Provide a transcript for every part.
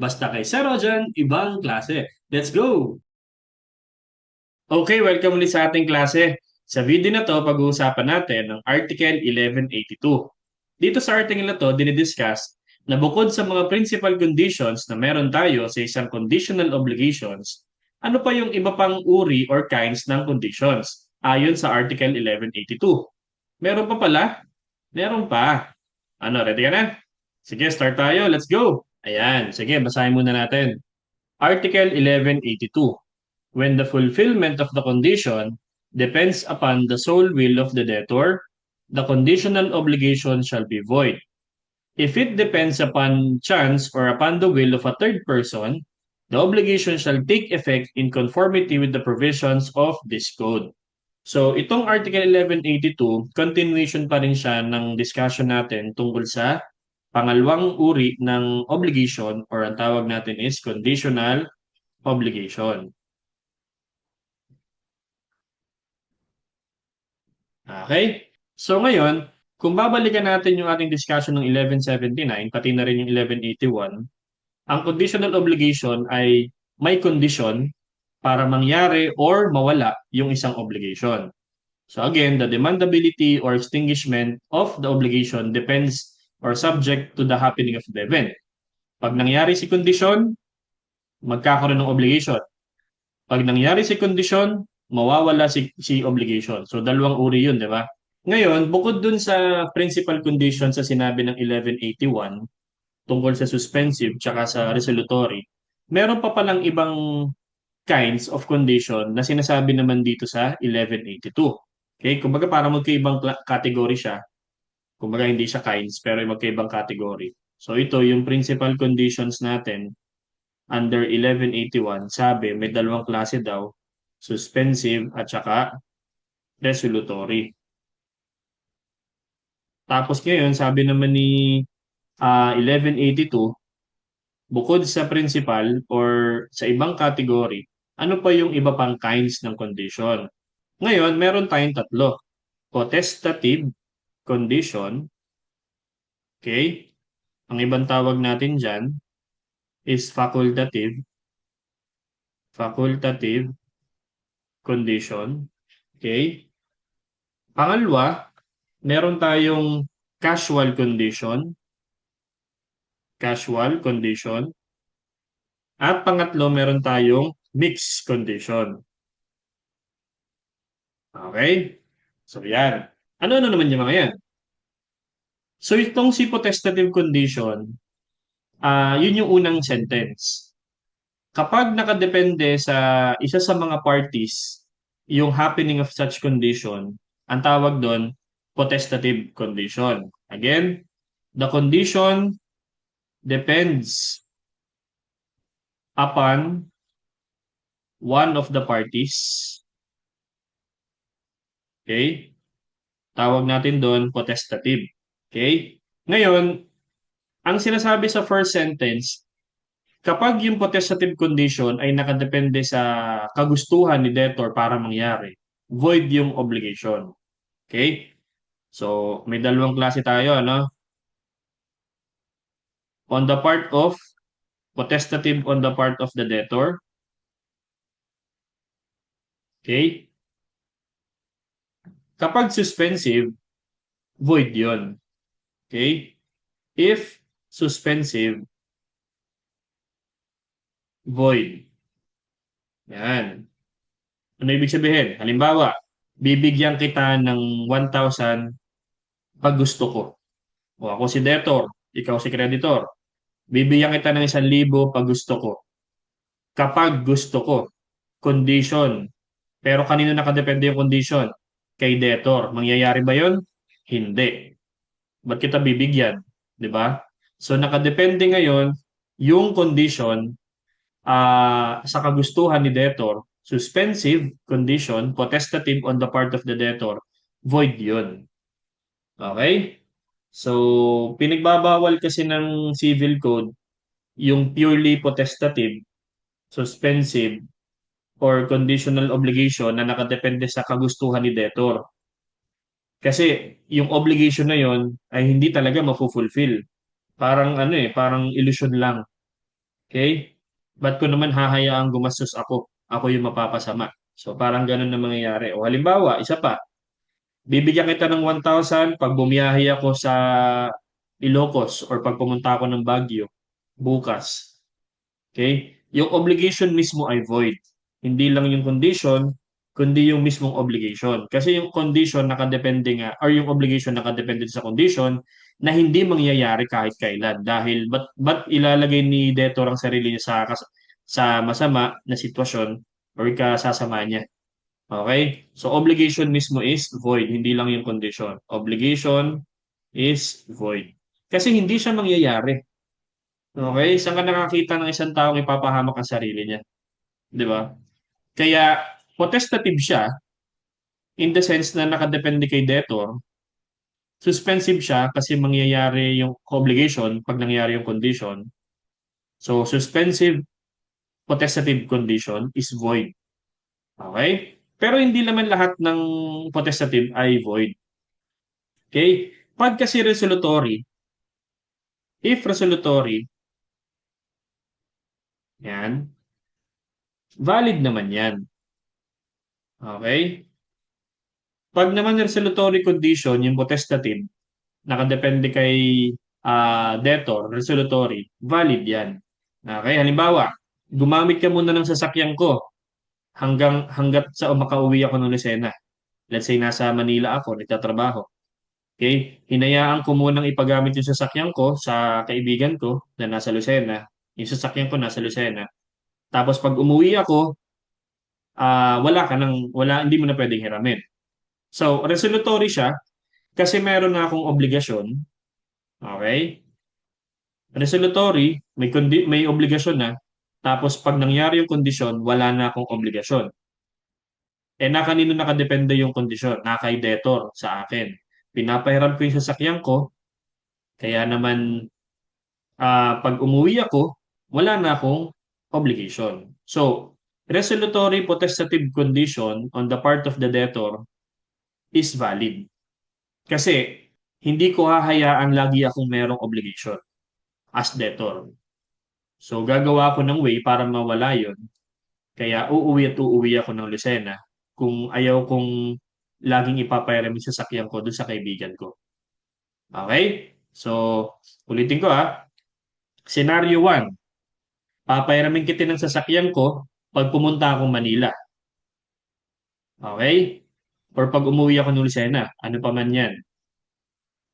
Basta kay Sir Rojan, ibang klase. Let's go! Okay, welcome ulit sa ating klase. Sa video na to, pag-uusapan natin ang Article 1182. Dito sa article na to, dinidiscuss na bukod sa mga principal conditions na meron tayo sa isang conditional obligations, ano pa yung iba pang uri or kinds ng conditions ayon sa Article 1182? Meron pa pala? Meron pa. Ano, ready ka na? Sige, start tayo. Let's go! Ayan, sige, basahin muna natin. Article 1182. When the fulfillment of the condition depends upon the sole will of the debtor, the conditional obligation shall be void. If it depends upon chance or upon the will of a third person, the obligation shall take effect in conformity with the provisions of this code. So, itong Article 1182, continuation pa rin siya ng discussion natin tungkol sa pangalawang uri ng obligation or ang tawag natin is conditional obligation. Okay? So ngayon, kung babalikan natin yung ating discussion ng 1179, pati na rin yung 1181, ang conditional obligation ay may condition para mangyari or mawala yung isang obligation. So again, the demandability or extinguishment of the obligation depends or subject to the happening of the event. Pag nangyari si condition, magkakaroon ng obligation. Pag nangyari si condition, mawawala si, si obligation. So dalawang uri yun, di ba? Ngayon, bukod dun sa principal condition sa sinabi ng 1181 tungkol sa suspensive tsaka sa resolutory, meron pa palang ibang kinds of condition na sinasabi naman dito sa 1182. Okay? Kumbaga para magkaibang category siya. Kumbaga hindi siya kinds pero magkaibang category. So ito yung principal conditions natin under 1181. Sabi may dalawang klase daw, suspensive at saka resolutory. Tapos ngayon, sabi naman ni uh, 1182, bukod sa principal or sa ibang category, ano pa yung iba pang kinds ng condition? Ngayon, meron tayong tatlo. Potestative condition. Okay? Ang ibang tawag natin dyan is facultative. Facultative condition. Okay? Pangalawa, meron tayong casual condition. Casual condition. At pangatlo, meron tayong mixed condition. Okay? So, yan. Ano-ano naman yung mga yan? So, itong si potestative condition, uh, yun yung unang sentence. Kapag nakadepende sa isa sa mga parties, yung happening of such condition, ang tawag doon, potestative condition. Again, the condition depends upon one of the parties Okay? Tawag natin doon potestative. Okay? Ngayon, ang sinasabi sa first sentence, kapag yung potestative condition ay nakadepende sa kagustuhan ni debtor para mangyari, void yung obligation. Okay? So, may dalawang klase tayo, ano? On the part of potestative on the part of the debtor. Okay? Kapag suspensive, void yon. Okay? If suspensive, void. Yan. Ano ibig sabihin? Halimbawa, bibigyan kita ng 1,000 pag gusto ko. O ako si debtor, ikaw si creditor. Bibigyan kita ng 1,000 pag gusto ko. Kapag gusto ko, condition. Pero kanino nakadepende yung condition? Kay debtor. Mangyayari ba yon? Hindi. Ba't kita bibigyan? Di ba? So nakadepende ngayon yung condition uh, sa kagustuhan ni debtor, suspensive condition, potestative on the part of the debtor, void yun. Okay? So, pinagbabawal kasi ng civil code yung purely potestative, suspensive, or conditional obligation na nakadepende sa kagustuhan ni debtor. Kasi yung obligation na yon ay hindi talaga mafulfill. Parang ano eh, parang illusion lang. Okay? Ba't ko naman hahayaang gumastos ako? Ako yung mapapasama. So, parang ganun na mangyayari. O halimbawa, isa pa, bibigyan kita ng 1,000 pag bumiyahe ako sa Ilocos or pag pumunta ako ng Baguio bukas. Okay? Yung obligation mismo ay void. Hindi lang yung condition, kundi yung mismong obligation. Kasi yung condition nakadepende nga, or yung obligation nakadepende sa condition na hindi mangyayari kahit kailan. Dahil, ba't, ba't ilalagay ni debtor ang sarili niya sa, sa masama na sitwasyon or kasasama niya? Okay? So, obligation mismo is void, hindi lang yung condition. Obligation is void. Kasi hindi siya mangyayari. Okay? Saan ka nakakita ng isang taong ipapahamak ang sarili niya? Di ba? Kaya, potestative siya in the sense na nakadepende kay debtor. Suspensive siya kasi mangyayari yung obligation pag nangyari yung condition. So, suspensive potestative condition is void. Okay? Pero hindi naman lahat ng potestative ay void. Okay? Pag kasi resolutory, if resolutory, yan, valid naman yan. Okay? Pag naman resolutory condition, yung potestative, nakadepende kay uh, debtor, resolutory, valid yan. Okay? Halimbawa, gumamit ka muna ng sasakyan ko hanggang hanggat sa makauwi ako ng Lucena. Let's say nasa Manila ako, nagtatrabaho. Okay? Hinayaan ko munang ipagamit yung sasakyan ko sa kaibigan ko na nasa Lucena. Yung sasakyan ko nasa Lucena. Tapos pag umuwi ako, uh, wala ka nang, wala, hindi mo na pwedeng hiramin. So, resolutory siya kasi meron na akong obligasyon. Okay? Resolutory, may, may obligasyon na. Tapos pag nangyari yung kondisyon, wala na akong obligasyon. Eh na kanino nakadepende yung kondisyon? Na kay debtor sa akin. Pinapahiram ko yung sasakyan ko, kaya naman uh, pag umuwi ako, wala na akong obligation. So, resolutory potestative condition on the part of the debtor is valid. Kasi hindi ko hahayaan lagi akong merong obligation as debtor. So, gagawa ko ng way para mawala yon. Kaya uuwi at uuwi ako ng Lucena kung ayaw kong laging ipapayaram yung sasakyan ko doon sa kaibigan ko. Okay? So, ulitin ko ha. Scenario 1. Papayaramin kita ng sasakyan ko pag pumunta akong Manila. Okay? Or pag umuwi ako ng Lucena, ano pa man yan.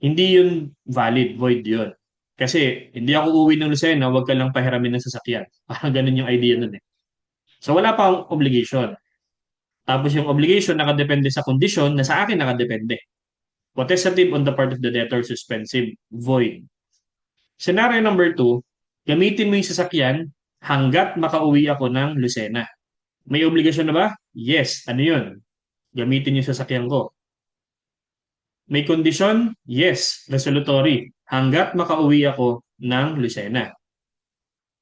Hindi yun valid, void yun. Kasi hindi ako uwi ng Lucena, huwag ka lang pahiramin ng sasakyan. Parang ganun yung idea nun eh. So wala pa akong obligation. Tapos yung obligation nakadepende sa condition na sa akin nakadepende. Potestative on the part of the debtor, suspensive, void. Scenario number two, gamitin mo yung sasakyan hanggat makauwi ako ng Lucena. May obligasyon na ba? Yes. Ano yun? Gamitin yung sasakyan ko. May kondisyon? Yes. Resolutory. Hanggat makauwi ako ng Lucena.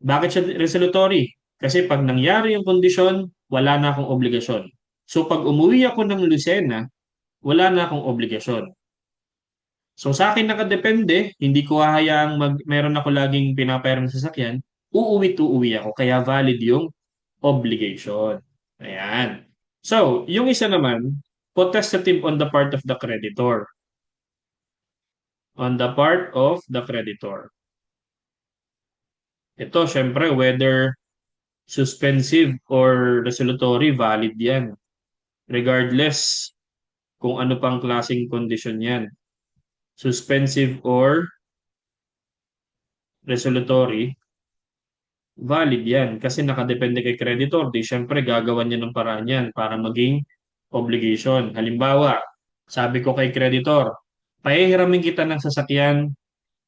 Bakit siya resolutory? Kasi pag nangyari yung kondisyon, wala na akong obligasyon. So pag umuwi ako ng Lucena, wala na akong obligasyon. So sa akin nakadepende, hindi ko hahayaang mag, meron ako laging pinapayarang sasakyan, uuwi to uuwi ako. Kaya valid yung obligation. Ayan. So, yung isa naman, potestative on the part of the creditor. On the part of the creditor. Ito, syempre, whether suspensive or resolutory, valid yan regardless kung ano pang klaseng kondisyon yan. Suspensive or resolutory, valid yan. Kasi nakadepende kay creditor. Di syempre gagawan niya ng paraan yan para maging obligation. Halimbawa, sabi ko kay creditor, pahihiramin kita ng sasakyan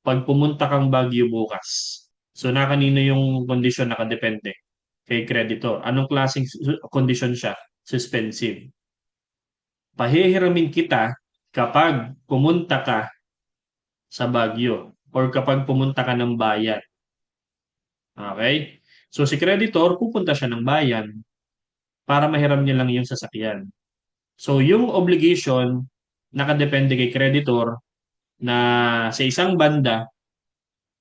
pag pumunta kang Baguio bukas. So na kanino yung kondisyon nakadepende? Kay creditor. Anong klaseng kondisyon siya? suspensive. Pahihiramin kita kapag pumunta ka sa Baguio or kapag pumunta ka ng bayan. Okay? So si creditor, pupunta siya ng bayan para mahiram niya lang yung sasakyan. So yung obligation nakadepende kay creditor na sa isang banda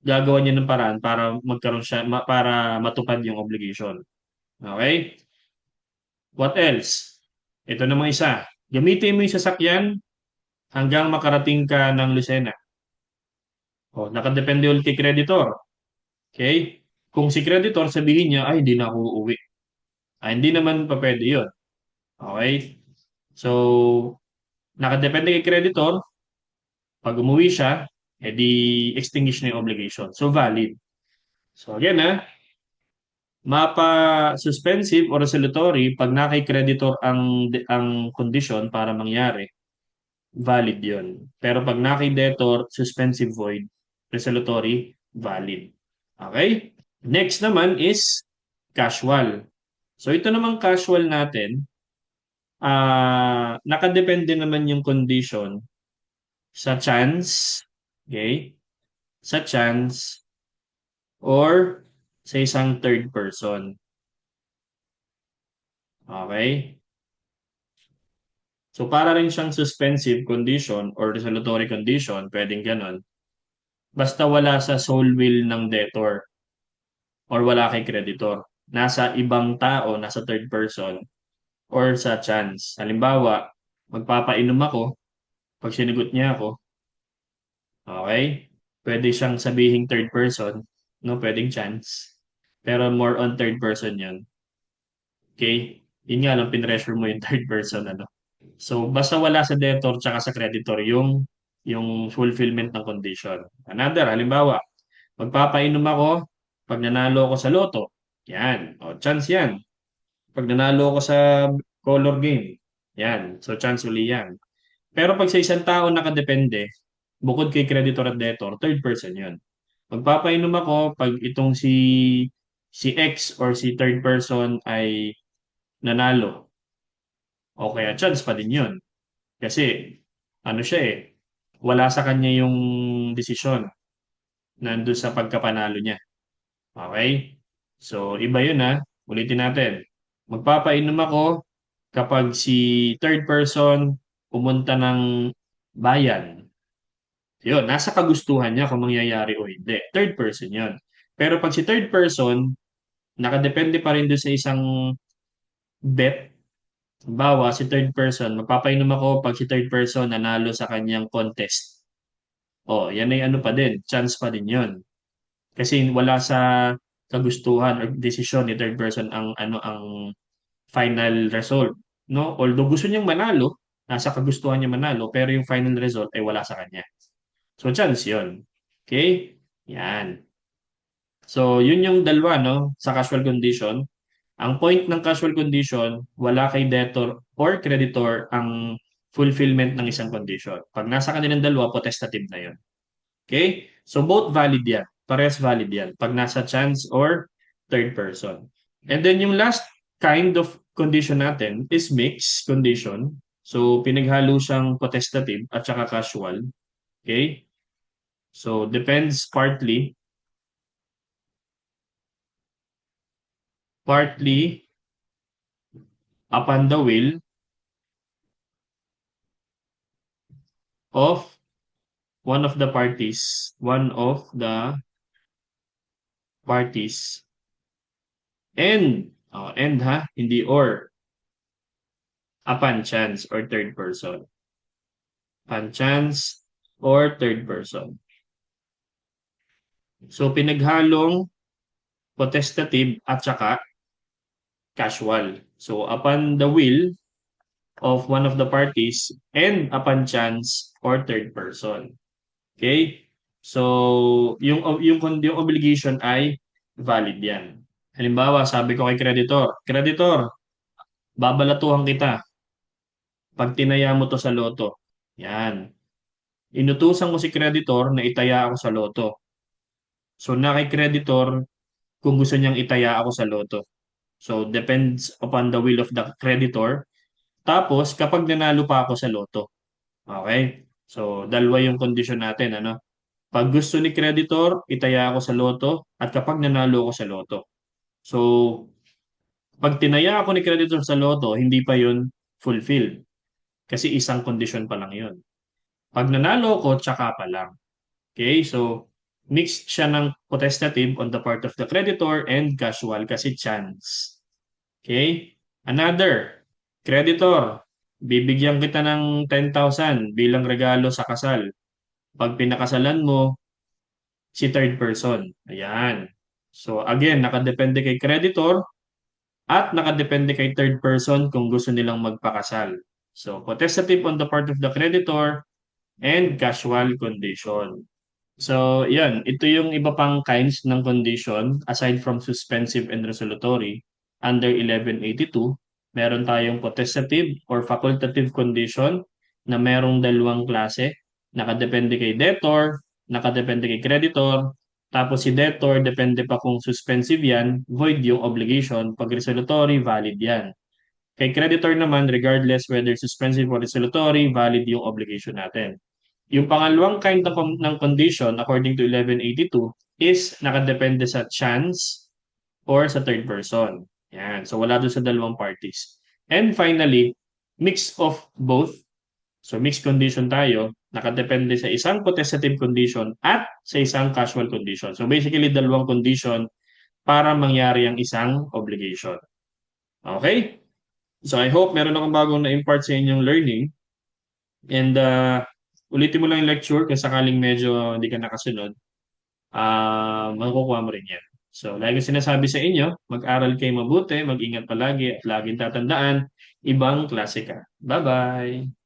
gagawa niya ng paraan para magkaroon siya, ma- para matupad yung obligation. Okay? What else? Ito namang isa. Gamitin mo yung sasakyan hanggang makarating ka ng Lucena. O, nakadepende ulit kay creditor. Okay? Kung si creditor, sabihin niya, ay, hindi na ako uuwi. Ah, hindi naman pa pwede yun. Okay? So, nakadepende kay creditor, pag umuwi siya, edi extinguish na yung obligation. So, valid. So, again, ha, mapa-suspensive or resolutory pag na kay creditor ang, ang condition para mangyari, valid yon. Pero pag na kay debtor, suspensive void, resolutory, valid. Okay? Next naman is casual. So, ito namang casual natin, ah nakadepende naman yung condition sa chance, okay? Sa chance or sa isang third person. Okay? So para rin siyang suspensive condition or resolutory condition, pwedeng ganon. Basta wala sa sole will ng debtor or wala kay creditor. Nasa ibang tao, nasa third person or sa chance. Halimbawa, magpapainom ako, pag sinigot niya ako, okay? Pwede siyang sabihing third person, no? Pwedeng chance. Pero more on third person yun. Okay? Yun nga lang, pinressure mo yung third person, ano? So, basta wala sa debtor tsaka sa creditor yung yung fulfillment ng condition. Another, halimbawa, magpapainom ako pag nanalo ako sa loto. Yan. O, chance yan. Pag nanalo ako sa color game. Yan. So, chance uli yan. Pero pag sa isang tao nakadepende, bukod kay creditor at debtor, third person yun. Magpapainom ako pag itong si si X or si third person ay nanalo. O kaya chance pa din yun. Kasi, ano siya eh, wala sa kanya yung desisyon nandun sa pagkapanalo niya. Okay? So, iba yun ha. Ulitin natin. Magpapainom ako kapag si third person pumunta ng bayan. Yun, nasa kagustuhan niya kung mangyayari o hindi. Third person yun. Pero pag si third person, nakadepende pa rin doon sa isang bet Halimbawa, si third person, magpapainom ako pag si third person nanalo sa kanyang contest. O, yan ay ano pa din, chance pa din yon. Kasi wala sa kagustuhan or desisyon ni third person ang ano ang final result. No? Although gusto niyang manalo, nasa kagustuhan niya manalo, pero yung final result ay wala sa kanya. So, chance yon. Okay? Yan. So, yun yung dalawa, no? Sa casual condition. Ang point ng casual condition, wala kay debtor or creditor ang fulfillment ng isang condition. Pag nasa kanilang dalawa, potestative na yun. Okay? So both valid yan. Parehas valid yan. Pag nasa chance or third person. And then yung last kind of condition natin is mixed condition. So pinaghalo siyang potestative at saka casual. Okay? So depends partly partly upon the will of one of the parties, one of the parties. And, oh, and ha, hindi or. Upon chance or third person. Upon chance or third person. So, pinaghalong potestative at saka casual. So upon the will of one of the parties and upon chance or third person. Okay? So yung yung yung obligation ay valid 'yan. Halimbawa, sabi ko kay creditor, creditor, babalatuhan kita pag tinaya mo to sa loto. Yan. Inutusan ko si creditor na itaya ako sa loto. So na kay creditor kung gusto niyang itaya ako sa loto. So, depends upon the will of the creditor. Tapos, kapag nanalo pa ako sa loto. Okay? So, dalawa yung condition natin. Ano? Pag gusto ni creditor, itaya ako sa loto. At kapag nanalo ako sa loto. So, pag tinaya ako ni creditor sa loto, hindi pa yun fulfilled. Kasi isang condition pa lang yun. Pag nanalo ko, tsaka pa lang. Okay? So, mixed siya ng potestative on the part of the creditor and casual kasi chance. Okay? Another, creditor, bibigyan kita ng 10,000 bilang regalo sa kasal. Pag pinakasalan mo, si third person. Ayan. So again, nakadepende kay creditor at nakadepende kay third person kung gusto nilang magpakasal. So potestative on the part of the creditor and casual condition. So, yan. Ito yung iba pang kinds ng condition aside from suspensive and resolutory. Under 1182, meron tayong potestative or facultative condition na merong dalawang klase. Nakadepende kay debtor, nakadepende kay creditor, tapos si debtor, depende pa kung suspensive yan, void yung obligation. Pag resolutory, valid yan. Kay creditor naman, regardless whether suspensive or resolutory, valid yung obligation natin. Yung pangalawang kind of, ng condition according to 1182 is nakadepende sa chance or sa third person. Yan. So wala doon sa dalawang parties. And finally, mix of both. So mixed condition tayo, nakadepende sa isang potestative condition at sa isang casual condition. So basically, dalawang condition para mangyari ang isang obligation. Okay? So I hope meron akong bagong na-impart sa inyong learning. And uh, ulitin mo lang yung lecture kung sakaling medyo hindi ka nakasunod, ah makukuha mo rin yan. So, lagi sinasabi sa inyo, mag-aral kayo mabuti, mag-ingat palagi at laging tatandaan, ibang klase ka. Bye-bye!